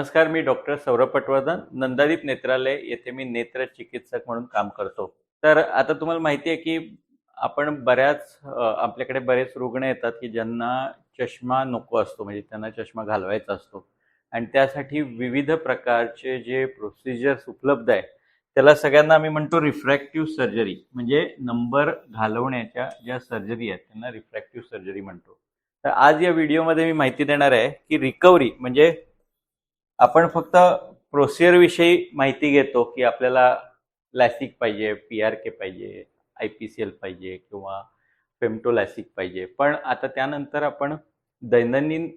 नमस्कार मी डॉक्टर सौरभ पटवर्धन नंदादीप नेत्रालय येथे मी नेत्र चिकित्सक म्हणून काम करतो. तर आता तुम्हाला माहिती आहे की आपण बऱ्याच आपल्याकडे बरेच रुग्ण येतात की ज्यांना चष्मा नको असतो म्हणजे त्यांना चष्मा घालवायचा असतो. आणि त्यासाठी विविध प्रकारचे जे प्रोसिजर्स उपलब्ध आहे त्याला सगळ्यांना आम्ही म्हणतो रिफ्रॅक्टिव्ह सर्जरी म्हणजे नंबर घालवण्याच्या ज्या सर्जरी आहेत त्यांना रिफ्रॅक्टिव्ह सर्जरी म्हणतो. तर आज या व्हिडिओमध्ये मी माहिती देणार आहे की रिकव्हरी म्हणजे आपण फक्त प्रोसिजर विषयी माहिती घेतो की आपल्याला लॅसिक पाहिजे पी आर के पाहिजे आय पी सी एल पाहिजे किंवा फेमटोलॅसिक पाहिजे. पण आता त्यानंतर आपण दैनंदिन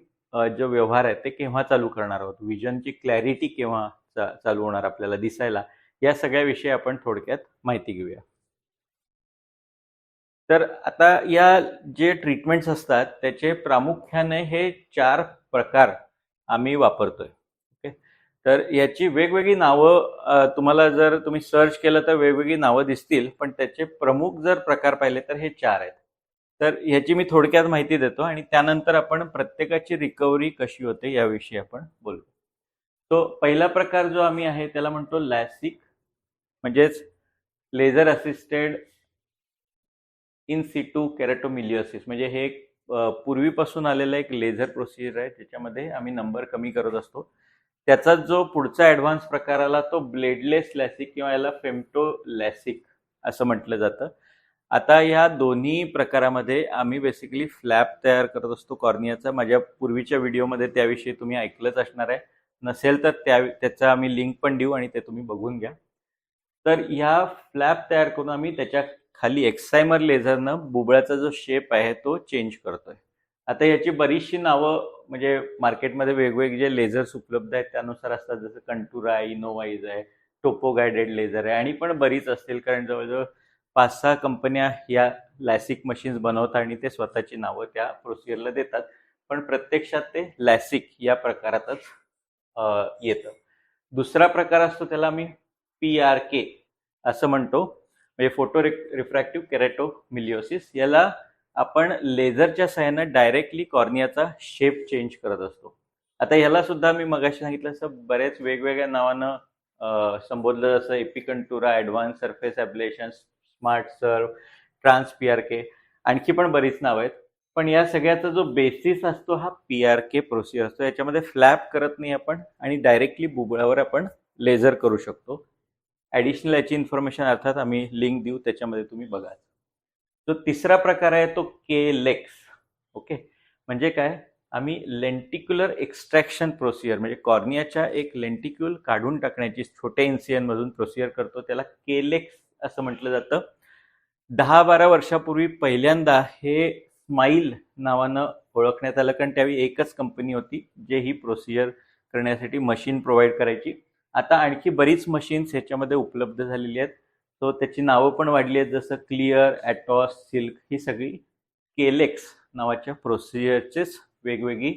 जो व्यवहार आहे ते केव्हा चालू करणार आहोत? विजनची क्लॅरिटी केव्हा चा- चालू होणार आपल्याला दिसायला? या सगळ्या विषयी आपण थोडक्यात माहिती घेऊया. तर आता या जे ट्रीटमेंट्स असतात त्याचे प्रामुख्याने हे चार प्रकार आम्ही वापरतोय. तर याची वेगवेगळी नावं तुम्हाला जर तुम्ही सर्च केलं तर वेगवेगळी नावं दिसतील पण त्याचे प्रमुख जर प्रकार पाहिले तर हे चार आहेत. तर ह्याची मी थोडक्यात माहिती देतो आणि त्यानंतर आपण प्रत्येकाची रिकव्हरी कशी होते याविषयी आपण बोलू. तो पहिला प्रकार जो आम्ही आहे त्याला म्हणतो लॅसिक म्हणजेच laser assisted in situ keratomileusis म्हणजे हे एक पूर्वीपासून आलेलं एक लेझर प्रोसिजर आहे त्याच्यामध्ये आम्ही नंबर कमी करत असतो. त्याचा जो पुढचा ॲडव्हान्स प्रकार आला तो ब्लेडलेस लॅसिक किंवा याला फेमटो लॅसिक असं म्हटलं जातं. आता या दोन्ही प्रकारामध्ये आम्ही बेसिकली फ्लॅप तयार करत असतो कॉर्नियाचा. माझ्या पूर्वीच्या व्हिडिओमध्ये त्याविषयी तुम्ही ऐकलंच असणार आहे. नसेल तर त्या त्याचा आम्ही लिंक पण देऊ आणि ते तुम्ही बघून घ्या. तर ह्या फ्लॅप तयार करून आम्ही त्याच्याखाली एक्सायमर लेझरनं बुबळ्याचा जो शेप आहे तो चेंज करतोय. आता याची बरीचशी नावं म्हणजे मार्केटमध्ये वेगवेगळे जे लेझर्स उपलब्ध आहेत त्यानुसार असतात. जसं कंटुरा आहे इनोवाईज आहे टोपो गायडेड लेझर आहे. आणि पण बरीच असतील. कारण जवळजवळ पाच सहा कंपन्या या लॅसिक मशीन्स बनवतात आणि ते स्वतःची नावं त्या प्रोसिजरला देतात. पण प्रत्यक्षात ते लॅसिक या प्रकारातच येतं. दुसरा प्रकार असतो त्याला आम्ही पी आर के असं म्हणतो. म्हणजे फोटो रिफ्रॅक्टिव्ह केरेटोमिलिओसिस याला आपण लेझरच्या सहाय्यानं डायरेक्टली कॉर्नियाचा शेप चेंज करत असतो. आता ह्याला सुद्धा मी मगाशी सांगितलं असं बरेच वेगवेगळ्या नावानं संबोधलं जसं एपिकंटुरा ॲडव्हान्स सरफेस ॲब्लेशन स्मार्ट सर्व ट्रान्स पी आर के आणखी पण बरीच नावं आहेत. पण या सगळ्याचा जो बेसिस असतो हा पी आर के प्रोसिजर असतो. याच्यामध्ये फ्लॅप करत नाही आपण आणि डायरेक्टली बुबळावर आपण लेझर करू शकतो. ॲडिशनल याची इन्फॉर्मेशन अर्थात आम्ही लिंक देऊ त्याच्यामध्ये तुम्ही बघा. जो तिसरा प्रकार आहे तो केलेक्स ओके? म्हणजे काय? आम्ही लेंटिक्युलर एक्स्ट्रॅक्शन प्रोसिजर म्हणजे कॉर्नियाच्या एक लेंटिक्युल काढून टाकण्याची छोट्या इन्सियनमधून प्रोसिजर करतो त्याला केलेक्स असं म्हटलं जातं. दहा बारा वर्षापूर्वी पहिल्यांदा हे स्माईल नावानं ओळखण्यात आलं कारण त्यावेळी एकच कंपनी होती जे ही प्रोसिजर करण्यासाठी मशीन प्रोव्हाइड करायची. आता आणखी बरीच मशीन्स ह्याच्यामध्ये उपलब्ध झालेली आहेत. सो त्याची नावं पण वाढली आहेत जसं क्लिअर ॲटॉस सिल्क ही सगळी केलेक्स नावाच्या प्रोसिजरचेच वेगवेगळी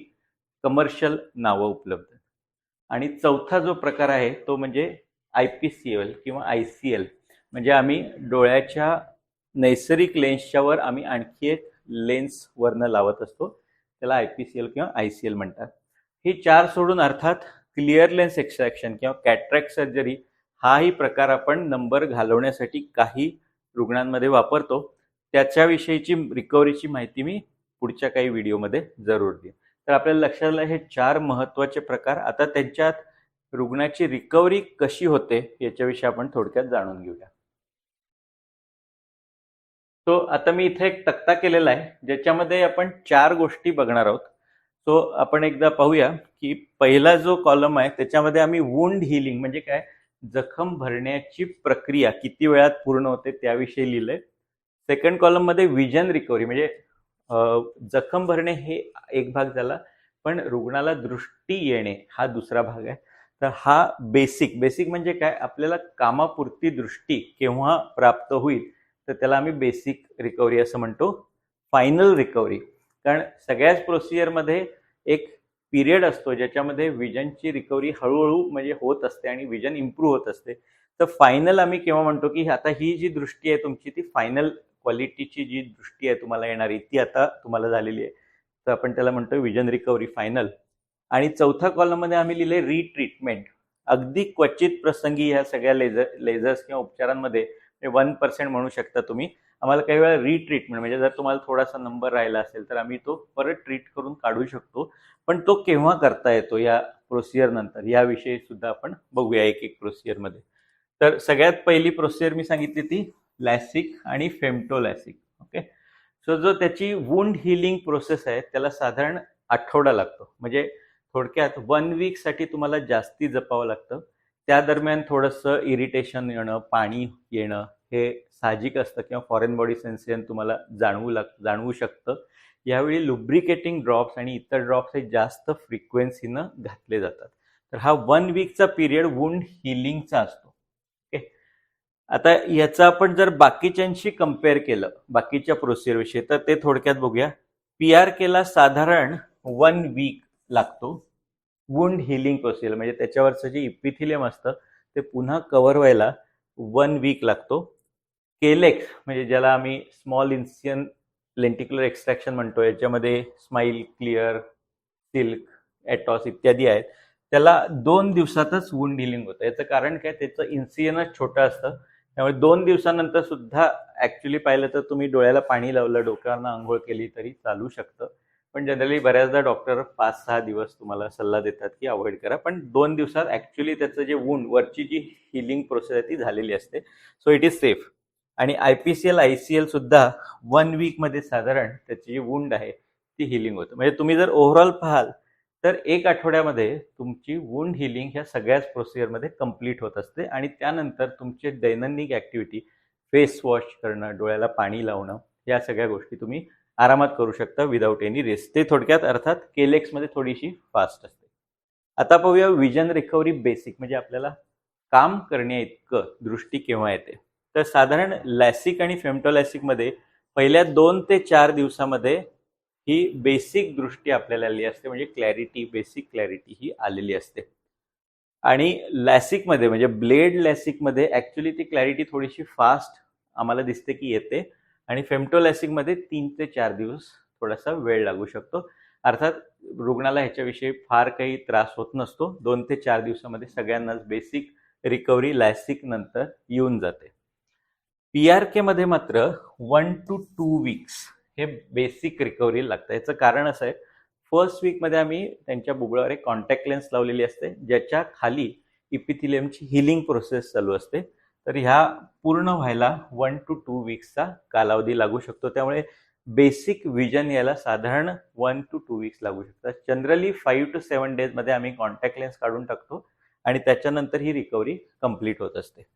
कमर्शियल नावं उपलब्ध आहेत. आणि चौथा जो प्रकार आहे तो म्हणजे आय पी सी एल किंवा आय सी एल म्हणजे आम्ही डोळ्याच्या नैसर्गिक लेन्सच्यावर आम्ही आणखी एक लेन्स वरनं लावत असतो. त्याला आय पी सी एल किंवा आय सी एल म्हणतात. हे चार सोडून अर्थात क्लिअर लेन्स एक्स्ट्रॅक्शन किंवा कॅट्रॅक्ट सर्जरी हाही प्रकार आपण नंबर घालवण्यासाठी काही रुग्णांमध्ये वापरतो. त्याच्याविषयीची रिकव्हरीची माहिती मी पुढच्या काही व्हिडिओमध्ये जरूर देईन. तर आपल्याला लक्षात आलं हे चार महत्त्वाचे प्रकार आता त्यांच्यात रुग्णाची रिकव्हरी कशी होते याच्याविषयी आपण थोडक्यात जाणून घेऊया. सो आता मी इथे एक तक्ता केलेला आहे ज्याच्यामध्ये आपण चार गोष्टी बघणार आहोत. सो आपण एकदा पाहूया की पहिला जो कॉलम आहे त्याच्यामध्ये आम्ही वुंड हिलिंग म्हणजे काय? जखम भरण्याची प्रक्रिया किती वेळात पूर्ण होते त्याविषयी लिहिलंय. सेकंड कॉलममध्ये विजन रिकव्हरी म्हणजे जखम भरणे हे एक भाग झाला पण रुग्णाला दृष्टी येणे हा दुसरा भाग आहे. तर हा बेसिक बेसिक म्हणजे काय? आपल्याला कामापुरती दृष्टी केव्हा प्राप्त होईल तर त्याला आम्ही बेसिक रिकव्हरी असं म्हणतो. फायनल रिकव्हरी कारण सगळ्याच प्रोसिजरमध्ये एक पिरियड असतो ज्याच्यामध्ये विजनची रिकव्हरी हळूहळू म्हणजे होत असते आणि विजन इम्प्रूव्ह होत असते. तर फायनल आम्ही केव्हा म्हणतो की आता ही जी दृष्टी आहे तुमची ती फायनल क्वालिटीची जी दृष्टी आहे तुम्हाला येणारी ती आता तुम्हाला झालेली आहे. तर आपण त्याला म्हणतो विजन रिकव्हरी फायनल. आणि चौथ्या कॉलममध्ये आम्ही लिहिले रिट्रीटमेंट अगदी क्वचित प्रसंगी ह्या सगळ्या लेझर लेझर्स किंवा उपचारांमध्ये म्हणजे वन पर्सेंट म्हणू शकता तुम्ही. आम्हाला काही वेळा रिट्रीटमेंट म्हणजे जर तुम्हाला थोडासा नंबर राहिला असेल तर आम्ही तो परत ट्रीट करून काढू शकतो. पण तो केव्हा करता येतो या प्रोसिजर नंतर? याविषयी सुद्धा आपण बघूया एक एक प्रोसिजरमध्ये तर सगळ्यात पहिली प्रोसिजर मी सांगितली ती लॅसिक आणि फेमटोलॅसिक ओके सो जो त्याची वुंड हिलिंग प्रोसेस आहे त्याला साधारण आठवडा लागतो. म्हणजे थोडक्यात वन वीकसाठी तुम्हाला जास्ती जपावं लागतं. त्या दरम्यान थोडंसं इरिटेशन येणं पाणी येणं हे साहजिक असतं किंवा फॉरेन बॉडी सेन्सेशन तुम्हाला जाणवू लाग जाणवू शकतं. यावेळी लुब्रिकेटिंग ड्रॉप्स आणि इतर ड्रॉप्स हे जास्त फ्रिक्वेन्सीनं घातले जातात. तर हा वन वीकचा पिरियड वुंड हिलिंगचा असतो. ओके आता याचा आपण जर बाकीच्यांशी कंपेअर केलं बाकीच्या प्रोसिजरविषयी तर ते थोडक्यात बघूया. पी आर केला साधारण वन वीक लागतो वुंड हिलिंग प्रोसिजर म्हणजे त्याच्यावरचं जे इपिथिलियम असतं ते पुन्हा कव्हर व्हायला वन वीक लागतो. केलेक्स म्हणजे ज्याला आम्ही स्मॉल इन्सियन लेंटिक्युलर एक्स्ट्रॅक्शन म्हणतो याच्यामध्ये स्माईल क्लिअर सिल्क ॲटॉस इत्यादी आहेत. त्याला दोन दिवसातच वुंड हिलिंग होतं. याचं कारण काय? त्याचं इन्सियनच छोटं असतं. त्यामुळे दोन दिवसानंतर सुद्धा ॲक्च्युली पाहिलं तर तुम्ही डोळ्याला पाणी लावलं डोक्यावरनं आंघोळ केली तरी चालू शकतं. पण जनरली बऱ्याचदा डॉक्टर पाच सहा दिवस तुम्हाला सल्ला देतात की अवॉइड करा. पण दोन दिवसात ॲक्च्युली त्याचं जे वुंड वरची जी हिलिंग प्रोसेस आहे ती झालेली असते. सो इट इज सेफ आणि I P C L I C L सुद्धा वन वीकमध्ये साधारण त्याची जी वुंड आहे ती हिलिंग होतं. म्हणजे तुम्ही जर ओव्हरऑल पाहाल तर एक आठवड्यामध्ये तुमची वुंड हिलिंग ह्या सगळ्याच प्रोसिजरमध्ये कंप्लीट होत असते आणि त्यानंतर तुमचे दैनंदिन ॲक्टिव्हिटी फेस वॉश करणं डोळ्याला पाणी लावणं या सगळ्या गोष्टी तुम्ही आरामात करू शकता विदाऊट एनी रिस्क ते थोडक्यात अर्थात केलेक्समध्ये थोडीशी फास्ट असते. आता पाहूया विजन रिकव्हरी बेसिक म्हणजे आपल्याला काम करण्या इतकं दृष्टी केव्हा येते? तर साधारण लॅसिक आणि फेमटोलॅसिकमध्ये पहिल्या दोन ते चार दिवसामध्ये ही बेसिक दृष्टी आपल्याला आली असते म्हणजे क्लॅरिटी बेसिक क्लॅरिटी ही आलेली असते. आणि लॅसिकमध्ये म्हणजे ब्लेड लॅसिकमध्ये ॲक्च्युली ती क्लॅरिटी थोडीशी फास्ट आम्हाला दिसते की येते. आणि फेमटोलॅसिकमध्ये तीन ते चार दिवस थोडासा वेळ लागू शकतो. अर्थात रुग्णाला ह्याच्याविषयी फार काही त्रास होत नसतो. दोन ते चार दिवसामध्ये सगळ्यांनाच बेसिक रिकव्हरी लॅसिक नंतर येऊन जाते. पी आर केमध्ये मात्र वन टू टू वीक्स हे बेसिक रिकव्हरी लागतं. याचं कारण असं आहे फर्स्ट वीकमध्ये आम्ही त्यांच्या बुगळावर एक कॉन्टॅक्ट लेन्स लावलेली असते ज्याच्या खाली इपिथिलियमची हिलिंग प्रोसेस चालू असते. तर ह्या पूर्ण व्हायला वन टू टू वीक्सचा कालावधी लागू शकतो. त्यामुळे बेसिक विजन याला साधारण वन टू टू वीक्स लागू शकतात. जनरली फाईव्ह टू सेवन डेजमध्ये आम्ही कॉन्टॅक्ट लेन्स काढून टाकतो आणि त्याच्यानंतर ही रिकव्हरी कंप्लीट होत असते.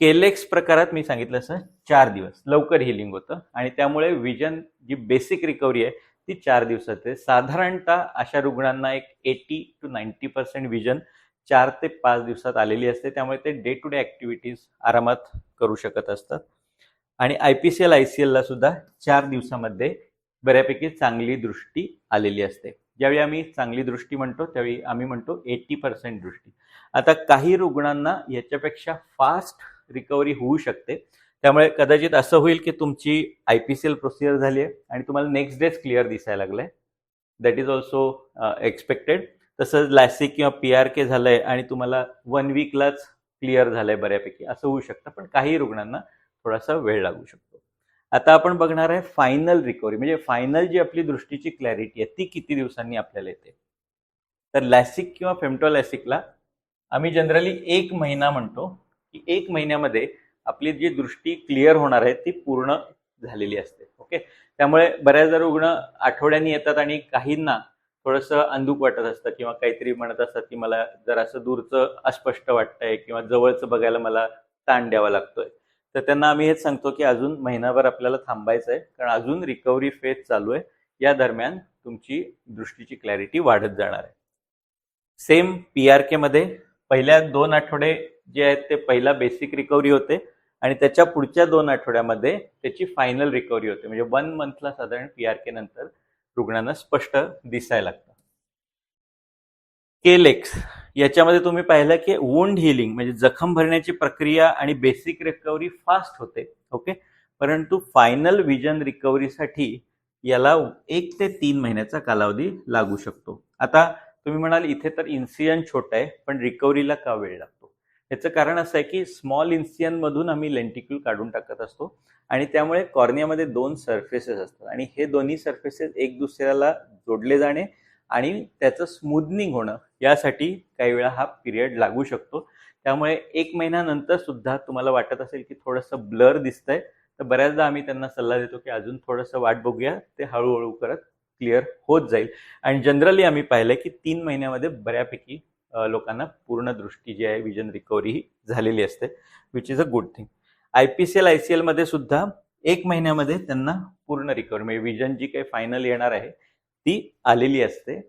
केलेक्स प्रकारात मी सांगितलं असं चार दिवस. लवकर हिलिंग होतं. आणि त्यामुळे विजन जी बेसिक रिकव्हरी आहे ती चार दिवसात आहे. साधारणतः अशा रुग्णांना एक eighty two ninety percent vision चार ते पाच दिवसात आलेली असते. त्यामुळे ते डे टू डे ॲक्टिव्हिटीज आरामात करू शकत असतात. आणि I P C L I C एलला सुद्धा चार दिवसामध्ये बऱ्यापैकी चांगली दृष्टी आलेली असते. ज्यावेळी आम्ही चांगली दृष्टी म्हणतो त्यावेळी आम्ही म्हणतो एटी पर्सेंट दृष्टी. आता काही रुग्णांना याच्यापेक्षा फास्ट रिकव्हरी होऊ शकते. त्यामुळे कदाचित असं होईल की तुमची I P C L procedure झाली आहे आणि तुम्हाला नेक्स्ट डेच क्लिअर दिसायला लागलंय. दॅट इज ऑल्सो एक्सपेक्टेड तसंच लॅसिक किंवा पी आर के झालंय आणि तुम्हाला वन वीकलाच क्लिअर झालंय बऱ्यापैकी. असं होऊ शकतं पण काही रुग्णांना थोडासा वेळ लागू शकतो. आता आपण बघणार आहे फायनल रिकव्हरी म्हणजे फायनल जी आपली दृष्टीची क्लॅरिटी आहे ती किती दिवसांनी आपल्याला येते? तर लॅसिक किंवा फेमटोलॅसिकला आम्ही जनरली एक महिना म्हणतो. की एक महिन्यामध्ये आपली जी दृष्टी क्लिअर होणार आहे ती पूर्ण झालेली असते. ओके? त्यामुळे बऱ्याचदा रुग्ण आठवड्यांनी येतात आणि काहींना थोडंसं अंधुक वाटत असतं किंवा काहीतरी म्हणत असतात की मला जर असं दूरचं अस्पष्ट वाटतंय किंवा जवळचं बघायला मला ताण द्यावा लागतोय. तर त्यांना आम्ही हेच सांगतो की अजून महिनाभर आपल्याला थांबायचं आहे कारण अजून रिकव्हरी फेज चालू आहे. या दरम्यान तुमची दृष्टीची क्लॅरिटी वाढत जाणार आहे. सेम पी आर केमध्ये पहिल्या दोन आठवडे जे आहेत ते पहिला बेसिक रिकव्हरी होते आणि त्याच्या पुढच्या दोन आठवड्यामध्ये त्याची फायनल रिकव्हरी होते. म्हणजे वन मंथला साधारण पी आर के नंतर रुग्णांना स्पष्ट दिसायला लागतं. केलेक्स याच्यामध्ये तुम्ही पाहिलं की वुंड हिलिंग म्हणजे जखम भरण्याची प्रक्रिया आणि बेसिक रिकव्हरी फास्ट होते ओके परंतु फायनल विजन रिकव्हरीसाठी याला एक ते तीन महिन्याचा कालावधी लागू शकतो. आता तुम्ही म्हणाल इथे तर इन्सियन छोटा आहे पण रिकव्हरीला का वेळ लागतो? याचं कारण असं आहे की स्मॉल इन्सियनमधून आम्ही लेंटिक्यूल काढून टाकत असतो. आणि त्यामुळे कॉर्नियामध्ये दोन सर्फेसेस असतात. आणि हे दोन्ही सर्फेसेस एक दुसऱ्याला जोडले जाणे आणि त्याचं स्मूदनिंग होणं यासाठी काही वेळा हा पिरियड लागू शकतो. त्यामुळे एक महिन्यानंतर सुद्धा तुम्हाला वाटत असेल की थोडंसं ब्लर दिसतंय तर बऱ्याचदा आम्ही त्यांना सल्ला देतो की अजून थोडंसं वाट बघूया ते हळूहळू करत क्लिअर होत जाईल. आणि जनरली आम्ही पाहिलं की तीन महिन्यामध्ये बऱ्यापैकी लोकांना पूर्ण दृष्टी जी आहे विजन रिकव्हरी ही झालेली असते which is a good thing I P C L I C एलमध्ये सुद्धा एक महिन्यामध्ये त्यांना पूर्ण रिकव्हरी म्हणजे विजन जी काही फायनल येणार आहे ती आलेली असते.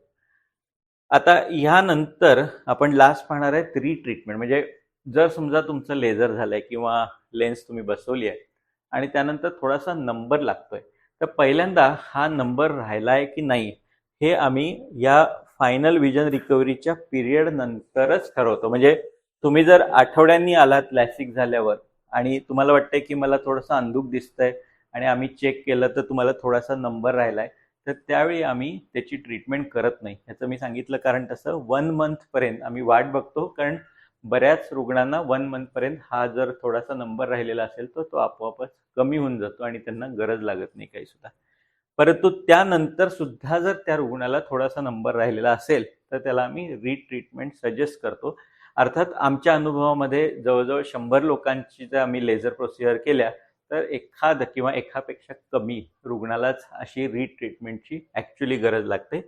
आता ह्यानंतर आपण लास्ट पाहणार आहे रिट्रीटमेंट म्हणजे जर समजा तुमचं लेझर झालंय किंवा लेन्स तुम्ही बसवली आहे आणि त्यानंतर थोडासा नंबर लागतोय तर पहिल्यांदा हा नंबर राहिला आहे की नाही हे आम्ही या फायनल विजन रिकव्हरीच्या पिरियड नंतरच ठरवतो. म्हणजे तुम्ही जर आठवड्यांनी आलात लॅसिक झाल्यावर आणि तुम्हाला वाटतंय की मला थोडंसं अंधुक दिसतंय आणि आम्ही चेक केलं तर तुम्हाला थोडासा नंबर राहिलाय तर त्यावेळी आम्ही त्याची ट्रीटमेंट करत नाही. ह्याचं मी सांगितलं कारण तसं वन मंथपर्यंत आम्ही वाट बघतो कारण बऱ्याच रुग्णांना वन मंथपर्यंत हा जर थोडासा नंबर राहिलेला असेल तर तो आपोआपच कमी होऊन जातो आणि त्यांना गरज लागत नाही काही सुद्धा परंतु त्यानंतर सुद्धा जर त्या रुग्णाला थोडासा नंबर राहिलेला असेल तर त्याला आम्ही रिट्रीटमेंट सजेस्ट करतो. अर्थात आमच्या अनुभवामध्ये जवळजवळ शंभर लोकांची जर आम्ही लेझर प्रोसिजर केल्या तर एखाद किंवा एकापेक्षा कमी रुग्णालाच अशी रिट्रीटमेंटची ॲक्च्युली गरज लागते.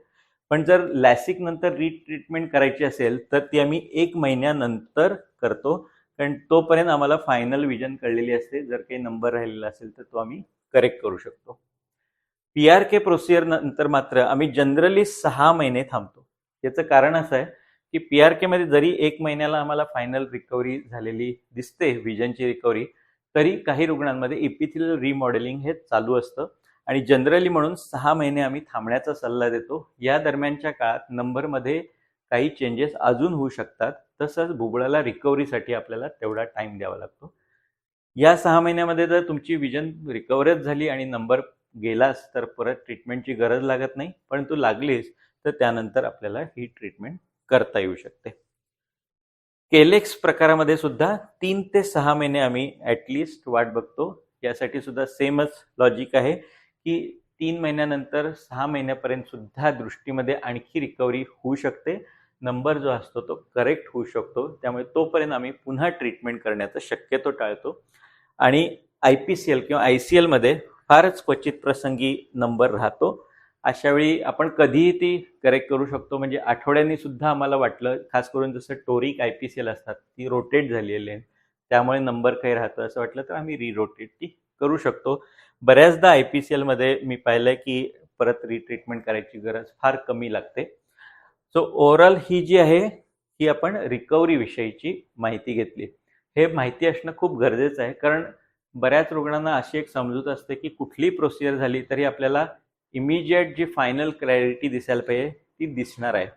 पण जर लॅसिक नंतर रिट्रीटमेंट करायची असेल तर ती आम्ही एक महिन्यानंतर करतो. कारण तोपर्यंत आम्हाला फायनल विजन कळलेली असते. जर काही नंबर राहिलेला असेल तर तो आम्ही करेक्ट करू शकतो. पी आर के प्रोसिजर नंतर मात्र आम्ही जनरली सहा महिने थांबतो. याचं कारण असं आहे की पी आर केमध्ये जरी एक महिन्याला आम्हाला फायनल रिकव्हरी झालेली दिसते विजनची रिकव्हरी तरी काही रुग्णांमध्ये इपिथिल रिमॉडेलिंग हे चालू असतं. आणि जनरली म्हणून सहा महिने आम्ही थांबण्याचा सल्ला देतो. या दरम्यानच्या काळात नंबरमध्ये काही चेंजेस अजून होऊ शकतात. तसंच भुबळाला रिकव्हरीसाठी आपल्याला तेवढा टाईम द्यावा लागतो. या सहा महिन्यामध्ये जर तुमची विजन रिकव्हरच झाली आणि नंबर गेलास तर परत ट्रीटमेंटची गरज लागत नाही परंतु लागलीस तर त्यानंतर आपल्याला ही ट्रीटमेंट करता येऊ शकते. केलेक्स प्रकारामध्ये सुद्धा तीन ते सहा महिने आम्ही ॲटलिस्ट वाट बघतो. यासाठी सुद्धा सेमच लॉजिक आहे की तीन महिन्यानंतर सहा महिन्यापर्यंत सुद्धा दृष्टीमध्ये आणखी रिकव्हरी होऊ शकते. नंबर जो असतो तो करेक्ट होऊ शकतो. त्यामुळे तोपर्यंत आम्ही पुन्हा ट्रीटमेंट करण्याचा शक्यतो टाळतो. आणि आय पी सी एल किंवा आय सी एलमध्ये फारच क्वचित प्रसंगी नंबर राहतो. अशावेळी आपण कधीही ती करेक्ट करू शकतो. म्हणजे आठवड्यांनी सुद्धा आम्हाला वाटलं खास करून जसं toric I P C L असतात ती रोटेट झालेली आहे. त्यामुळे नंबर काही राहतो असं वाटलं तर आम्ही रिरोटेट ती करू शकतो. बऱ्याचदा आय पी सी एलमध्ये मी पाहिलंय की परत रिट्रीटमेंट करायची गरज फार कमी लागते. सो ओव्हरऑल ही जी आहे ही आपण रिकव्हरीविषयीची माहिती घेतली. हे माहिती असणं खूप गरजेचं आहे. कारण बऱ्याच रुग्णांना अशी एक समजूत असते की कुठली प्रोसिजर झाली तरी आपल्याला इमिजिएट जी फायनल क्लॅरिटी दिसायला पाहिजे ती दिसणार आहे.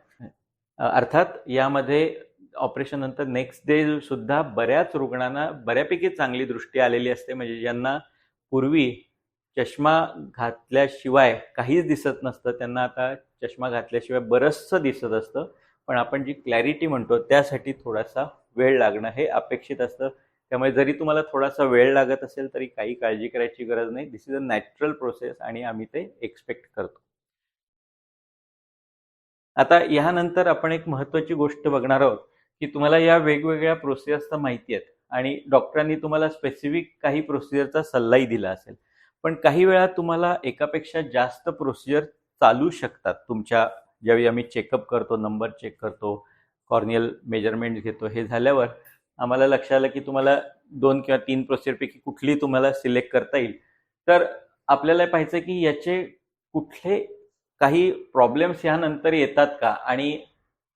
अर्थात यामध्ये ऑपरेशन नंतर नेक्स्ट डे सुद्धा बऱ्याच रुग्णांना बऱ्यापैकी चांगली दृष्टी आलेली असते. म्हणजे ज्यांना पूर्वी चष्मा घातल्याशिवाय काहीच दिसत नसतं त्यांना आता चष्मा घातल्याशिवाय बरंचसं दिसत असतं. पण आपण जी क्लॅरिटी म्हणतो त्यासाठी थोडासा वेळ लागणं हे अपेक्षित असतं. त्यामुळे जरी तुम्हाला थोडासा वेळ लागत असेल तरी काही काळजी करायची गरज नाही. This is a natural process आणि आम्ही ते एक्सपेक्ट करतो. आता यानंतर आपण एक महत्वाची गोष्ट बघणार आहोत की तुम्हाला या वेगवेगळ्या प्रोसिजर्सचा माहिती आहेत आणि डॉक्टरांनी तुम्हाला स्पेसिफिक काही प्रोसिजरचा सल्लाही दिला असेल. पण काही वेळा तुम्हाला एकापेक्षा जास्त प्रोसिजर चालू शकतात. तुमच्या ज्यावेळी आम्ही चेकअप करतो नंबर चेक करतो कॉर्नियल मेजरमेंट घेतो हे झाल्यावर आम्हाला लक्षात आलं की तुम्हाला दोन किंवा तीन प्रोसिजरपैकी कुठली तुम्हाला सिलेक्ट करता येईल. तर आपल्याला पाहायचं की याचे कुठले काही प्रॉब्लेम्स ह्यानंतर येतात का? आणि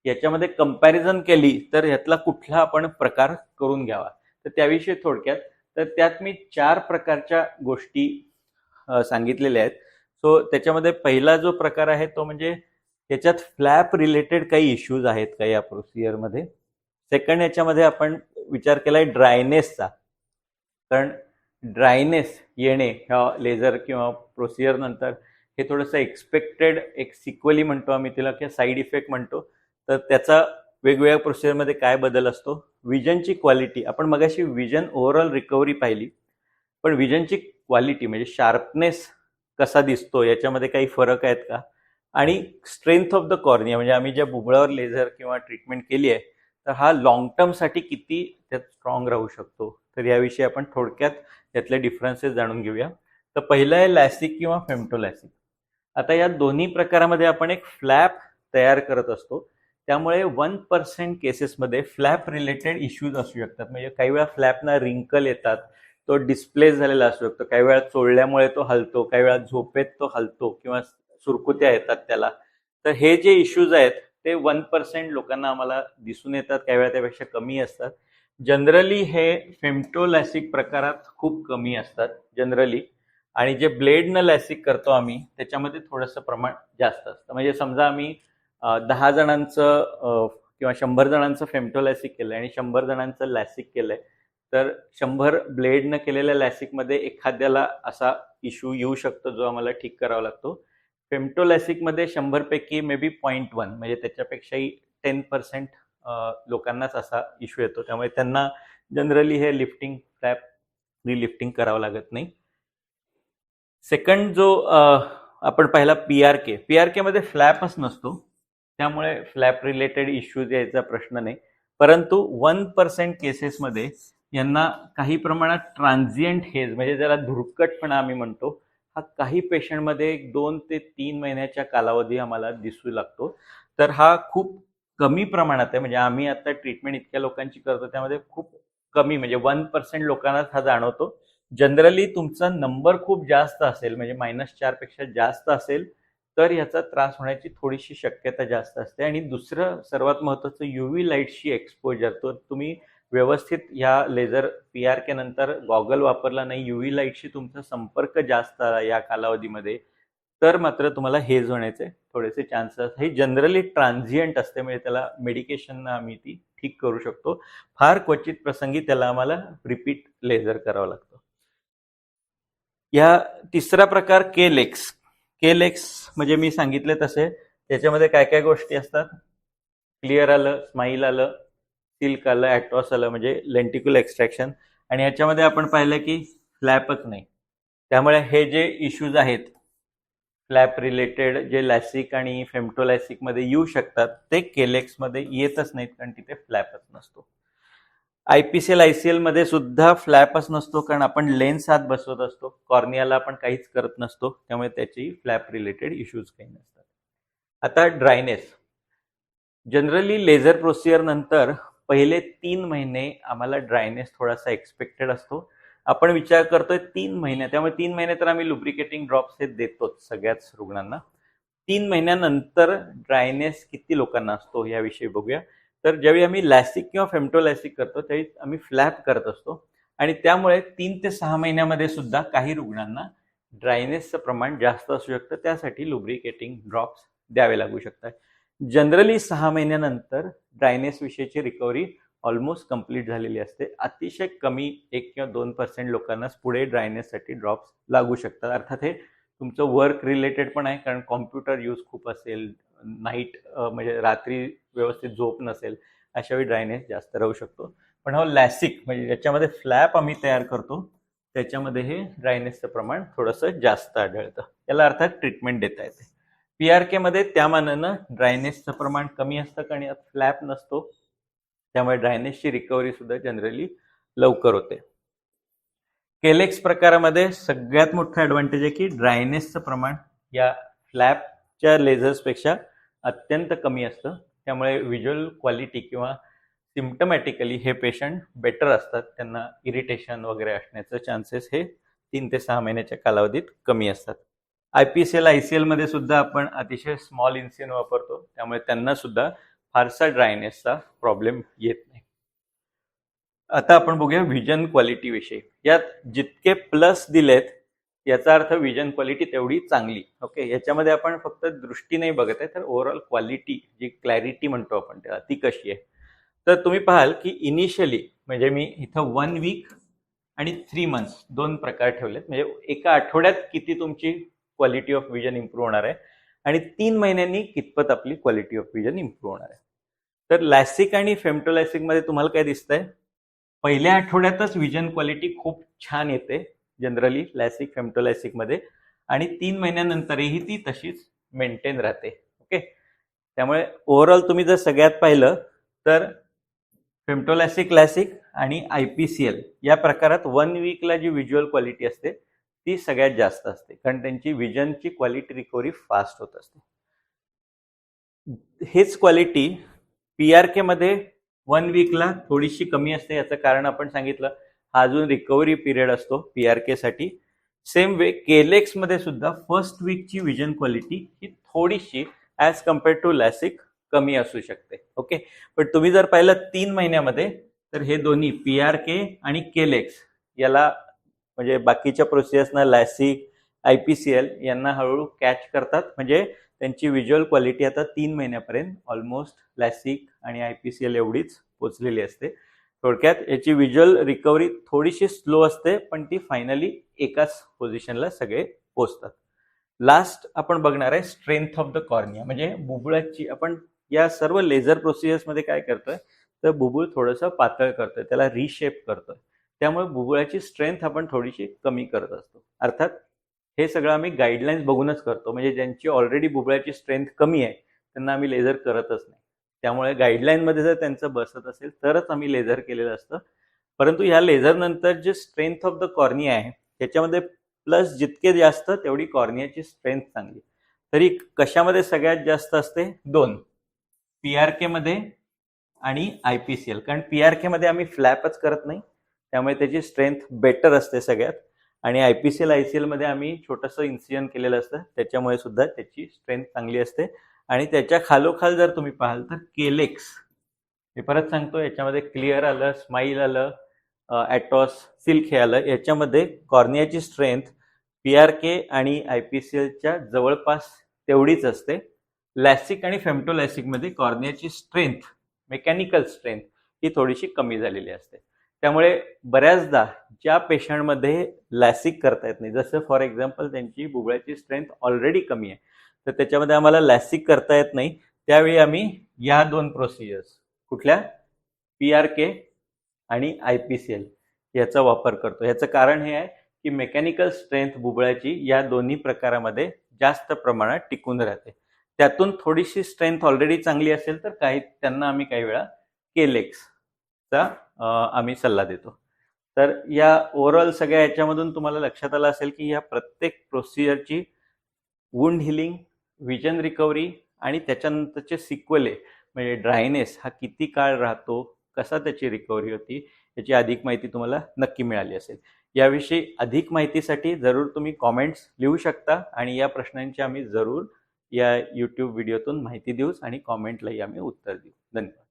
याच्यामध्ये कंपॅरिझन केली तर यातला कुठला आपण प्रकार करून घ्यावा? तर त्याविषयी थोडक्यात तर त्यात मी चार प्रकारच्या गोष्टी सांगितलेल्या आहेत. सो त्याच्यामध्ये पहिला जो प्रकार आहे तो म्हणजे त्याच्यात फ्लॅप रिलेटेड काही इश्यूज आहेत का या प्रोसिजरमध्ये सेकंड याच्यामध्ये आपण विचार केला आहे ड्रायनेसचा कारण ड्रायनेस येणे ह्या लेझर किंवा प्रोसिजर नंतर हे थोडंसं एक्सपेक्टेड एक सिक्वली म्हणतो आम्ही तिला किंवा साईड इफेक्ट म्हणतो. तर त्याचा वेगवेगळ्या प्रोसिजरमध्ये काय बदल असतो? विजनची क्वालिटी आपण मगाशी विजन ओव्हरऑल रिकव्हरी पाहिली. पण विजनची क्वालिटी म्हणजे शार्पनेस कसा दिसतो? याच्यामध्ये काही फरक आहेत का? आणि स्ट्रेंथ ऑफ द कॉर्निया म्हणजे आम्ही ज्या बुबळावर लेझर किंवा ट्रीटमेंट केली आहे तर हा लॉंग टर्मसाठी किती त्यात स्ट्रॉंग राहू शकतो? तर याविषयी आपण थोडक्यात त्यातले डिफरन्सेस जाणून घेऊया. तर पहिलं आहे लॅसिक किंवा फेमटोलॅसिक आता या दोन्ही प्रकारामध्ये आपण एक फ्लॅप तयार करत असतो. त्यामुळे वन पर्सेंट केसेसमध्ये फ्लॅप रिलेटेड इश्यूज असू शकतात. म्हणजे काही वेळा फ्लॅपना रिंकल येतात तो डिस्प्लेस झालेला असू शकतो. काही वेळा चोळल्यामुळे तो हलतो काही वेळा झोपेत तो हलतो किंवा सुरकुत्या येतात त्याला. तर हे जे इश्यूज आहेत ते वन पर्सेंट लोकांना आम्हाला दिसून येतात काही वेळा त्यापेक्षा कमी असतात. जनरली हे फेमटोलॅसिक प्रकारात खूप कमी असतात जनरली. आणि जे ब्लेडनं लॅसिक करतो आम्ही त्याच्यामध्ये थोडंसं प्रमाण जास्त असतं. म्हणजे समजा आम्ही दहा जणांचं किंवा शंभर जणांचं फेमटोलॅसिक केलं आणि शंभर जणांचं लॅसिक केलंय तर शंभर ब्लेडनं केलेल्या लॅसिकमध्ये एखाद्याला असा इश्यू येऊ शकतो जो आम्हाला ठीक करावा लागतो. फेमटोलॅसिकमध्ये शंभरपैकी मे बी पॉईंट वन म्हणजे त्याच्यापेक्षाही टेन पर्सेंट लोकांनाच असा इश्यू येतो. त्यामुळे त्यांना जनरली हे लिफ्टिंग फ्लॅप रिलिफ्टिंग करावं लागत नाही. सेकंड जो आपण पाहिला P R K P R केमध्ये फ्लॅपच नसतो. त्यामुळे फ्लॅप रिलेटेड इश्यूज यायचा प्रश्न नाही. परंतु वन पर्सेंट केसेसमध्ये यांना काही प्रमाणात ट्रान्झियंट हेज म्हणजे ज्याला धुरकटपणा आम्ही म्हणतो हा काही पेशंटमध्ये एक दोन ते तीन महिन्याच्या कालावधी आम्हाला दिसू लागतो. तर हा खूप कमी प्रमाणात आहे. म्हणजे आम्ही आता ट्रीटमेंट इतक्या लोकांची करतो त्यामध्ये खूप कमी म्हणजे वन पर्सेंट लोकांनाच हा जाणवतो. जनरली तुमचा नंबर खूप जास्त असेल म्हणजे मायनस चारपेक्षा जास्त असेल तर याचा त्रास होण्याची थोडीशी शक्यता जास्त असते. आणि दुसरं सर्वात महत्त्वाचं युव्ही लाईटशी एक्सपोजर तर तुम्ही व्यवस्थित ह्या लेझर पी आर के नंतर गॉगल वापरला नाही युव्ही लाईटशी तुमचा संपर्क जास्त आला या कालावधीमध्ये तर मात्र तुम्हाला हेज होण्याचे थोडेसे चान्सेस हे जनरली ट्रान्झियंट असते म्हणजे त्याला मेडिकेशन आम्ही ती ठीक करू शकतो. फार क्वचित प्रसंगी त्याला आम्हाला रिपीट लेझर करावं लागतं. या तिसरा प्रकार केलेक्स केलेक्स म्हणजे मी सांगितले तसे त्याच्यामध्ये काय काय गोष्टी असतात? क्लिअर आलं स्माईल आलं सिल्क आलं ॲटॉस आलं म्हणजे लेंटिक्युल एक्स्ट्रॅक्शन आणि याच्यामध्ये आपण पाहिलं की फ्लॅपच नाही. त्यामुळे हे जे इश्यूज आहेत फ्लॅप रिलेटेड जे लॅसिक आणि फेमटोलॅसिकमध्ये येऊ शकतात ते केलेक्समध्ये येतच नाहीत कारण तिथे फ्लॅपच नसतो. I P C L I C एलमध्ये सुद्धा फ्लॅपच नसतो कारण आपण लेन्स आत बसवत असतो. कॉर्नियाला आपण काहीच करत नसतो त्यामुळे त्याची फ्लॅप रिलेटेड इश्यूज काही नसतात. आता ड्रायनेस जनरली लेझर प्रोसिजर नंतर पहिले तीन महिने आम्हाला ड्रायनेस थोडासा एक्सपेक्टेड असतो. आपण विचार करतोय तीन महिने त्यामुळे तीन महिने तर आम्ही लुब्रिकेटिंग ड्रॉप्स हे देतोच सगळ्याच रुग्णांना. तीन महिन्यानंतर ड्रायनेस किती लोकांना असतो याविषयी बघूया. तर ज्यावेळी आम्ही लॅसिक किंवा फेमटोलॅसिक करतो त्यावेळी आम्ही फ्लॅप करत असतो. आणि त्यामुळे तीन ते सहा महिन्यामध्ये सुद्धा काही रुग्णांना ड्रायनेसचं प्रमाण जास्त असू शकतं. त्यासाठी लुब्रिकेटिंग ड्रॉप्स द्यावे लागू शकतात. जनरली सहा महिन्यानंतर ड्रायनेस विषयीची रिकव्हरी ऑलमोस्ट कंप्लीट झालेली असते. अतिशय कमी एक किंवा दोन पर्सेंट लोकांनाच पुढे ड्रायनेससाठी ड्रॉप्स लागू शकतात. अर्थात हे तुमचं वर्क रिलेटेड पण आहे कारण कॉम्प्युटर यूज खूप असेल नाईट म्हणजे रात्री व्यवस्थित झोप नसेल अशावेळी ड्रायनेस जास्त राहू शकतो. पण हा लॅसिक म्हणजे ज्याच्यामध्ये फ्लॅप आम्ही तयार करतो त्याच्यामध्ये हे ड्रायनेसचं प्रमाण थोडंसं जास्त आढळतं. याला अर्थात ट्रीटमेंट देता येते. पी आर केमध्ये त्या मानानं ड्रायनेसचं प्रमाण कमी असतं कारण यात फ्लॅप नसतो त्यामुळे ड्रायनेसची रिकव्हरी सुद्धा जनरली लवकर होते. केलेक्स प्रकारामध्ये सगळ्यात मोठं ॲडव्हान्टेज आहे की ड्रायनेसचं प्रमाण या फ्लॅपच्या लेझर्सपेक्षा अत्यंत कमी असतं. त्यामुळे व्हिज्युअल क्वालिटी किंवा सिम्टमॅटिकली हे पेशंट बेटर असतात. त्यांना इरिटेशन वगैरे असण्याचं चान्सेस हे तीन ते सहा महिन्याच्या कालावधीत कमी असतात. I P C L I C एलमध्ये सुद्धा आपण अतिशय स्मॉल इन्सिन वापरतो. त्यामुळे त्यांना सुद्धा फारसा ड्रायनेसचा प्रॉब्लेम येत नाही. आता आपण बघूया व्हिजन क्वालिटी विषयी. यात जितके प्लस दिलेत याचा अर्थ व्हिजन क्वालिटी तेवढी चांगली. ओके याच्यामध्ये आपण फक्त दृष्टी नाही बघत आहे तर ओव्हरऑल क्वालिटी जी क्लॅरिटी म्हणतो आपण त्याला ती कशी आहे? तर तुम्ही पाहाल की इनिशियली म्हणजे मी इथं वन वीक आणि थ्री मंथ्स दोन प्रकार ठेवलेत. म्हणजे एका आठवड्यात किती तुमची क्वालिटी ऑफ विजन इम्प्रूव्ह होणार आहे. आणि तीन महिन्यांनी कितपत आपली क्वालिटी ऑफ विजन इम्प्रूव्ह होणार आहे. तर लॅसिक आणि फेमटोलॅसिकमध्ये तुम्हाला काय दिसतंय? पहिल्या आठवड्यातच विजन क्वालिटी खूप छान येते जनरली लॅसिक फेमटोलॅसिकमध्ये. आणि तीन महिन्यानंतरही ती तशीच मेंटेन राहते. ओके त्यामुळे ओव्हरऑल तुम्ही जर सगळ्यात पाहिलं तर फेमटोलॅसिक लॅसिक आणि आय पी सी एल या प्रकारात वन वीकला जी व्हिज्युअल क्वालिटी असते ती सगळ्यात जास्त असते. कारण त्यांची विजनची क्वालिटी रिकव्हरी फास्ट होत असते. हेच क्वालिटी पी आर केमध्ये वन वीकला थोडीशी कमी असते. याचं कारण आपण सांगितलं हा अजून रिकव्हरी पिरियड असतो पी आर केसाठी सेम वे केलेक्समध्ये सुद्धा फर्स्ट वीकची विजन क्वालिटी ही थोडीशी ॲज कम्पेअर्ड टू लॅसिक कमी असू शकते. ओके पण तुम्ही जर पाहिलं तीन महिन्यामध्ये तर हे दोन्ही पी आर के आणि केलेक्स याला म्हणजे बाकीच्या प्रोसेसना LASIK I P C L यांना हळूहळू कॅच करतात. म्हणजे त्यांची व्हिज्युअल क्वालिटी आता तीन महिन्यापर्यंत ऑलमोस्ट लॅसिक आणि आय पी सी एल एवढीच पोचलेली असते. थोडक्यात याची व्हिज्युअल रिकव्हरी थोडीशी स्लो असते पण ती फायनली एकाच पोझिशनला सगळे पोचतात. लास्ट आपण बघणार आहे स्ट्रेंथ ऑफ द कॉर्निया म्हणजे बुबुळाची आपण या सर्व लेझर प्रोसिजर्समध्ये काय करतोय? तर बुबुळ थोडंसं पातळ करतोय त्याला रिशेप करतोय. त्यामुळे भूगोळाची स्ट्रेंथ आपण थोडीशी कमी करत असतो. अर्थात हे सगळं आम्ही गाईडलाईन्स बघूनच करतो. म्हणजे ज्यांची ऑलरेडी भूगोळाची स्ट्रेंथ कमी आहे त्यांना आम्ही लेझर करतच नाही. त्यामुळे गाईडलाईनमध्ये जर त्यांचं बसत असेल तरच आम्ही लेझर केलेलं असतं. परंतु ह्या लेझरनंतर जे स्ट्रेंथ ऑफ द कॉर्निया आहे त्याच्यामध्ये प्लस जितके जास्त तेवढी कॉर्नियाची स्ट्रेंथ चांगली. तरी कशामध्ये सगळ्यात जास्त असते? दोन. पी आर केमध्ये आणि आय पी सी एल कारण पी आर केमध्ये आम्ही फ्लॅपच करत नाही. त्यामुळे त्याची स्ट्रेंथ बेटर असते सगळ्यात. आणि I P C L I C एलमध्ये आम्ही छोटंसं इन्सिजन केलेलं असतं. त्याच्यामुळे सुद्धा त्याची स्ट्रेंथ चांगली असते. आणि त्याच्या खालोखाल जर तुम्ही पाहाल तर केलेक्स मी परत सांगतो याच्यामध्ये क्लिअर आलं स्माईल आलं ॲटॉस सिल्क हे आलं. याच्यामध्ये कॉर्नियाची स्ट्रेंथ पी आर के आणि आय पी सी एलच्या जवळपास तेवढीच असते. लॅसिक आणि फेमटोलॅसिकमध्ये कॉर्नियाची स्ट्रेंथ मेकॅनिकल स्ट्रेंथ ही थोडीशी कमी झालेली असते. त्यामुळे बऱ्याचदा ज्या पेशंटमध्ये लॅसिक करता येत नाही जसं फॉर एक्झाम्पल त्यांची बुबळ्याची स्ट्रेंथ ऑलरेडी कमी आहे तर त्याच्यामध्ये आम्हाला लॅसिक करता येत नाही. त्यावेळी आम्ही या दोन प्रोसिजर्स कुठल्या? पी आर के आणि आय पी सी एल याचा वापर करतो. याचं कारण हे आहे की मेकॅनिकल स्ट्रेंथ बुबळ्याची या दोन्ही प्रकारामध्ये जास्त प्रमाणात टिकून राहते. त्यातून थोडीशी स्ट्रेंथ ऑलरेडी चांगली असेल तर काही त्यांना आम्ही काही वेळा केलेक्सचा आम्ही सल्ला देतो. तर या ओव्हरऑल सगळ्या याच्यामधून तुम्हाला लक्षात आलं असेल की या प्रत्येक प्रोसिजरची वुंड हिलिंग विजन रिकव्हरी आणि त्याच्यानंतरचे सिक्वले म्हणजे ड्रायनेस हा किती काळ राहतो कसा त्याची रिकव्हरी होती याची अधिक माहिती तुम्हाला नक्की मिळाली असेल. याविषयी अधिक माहितीसाठी जरूर तुम्ही कॉमेंट्स लिहू शकता आणि या प्रश्नांची आम्ही जरूर या यूट्यूब व्हिडिओतून माहिती देऊच आणि कॉमेंटलाही आम्ही उत्तर देऊ. धन्यवाद.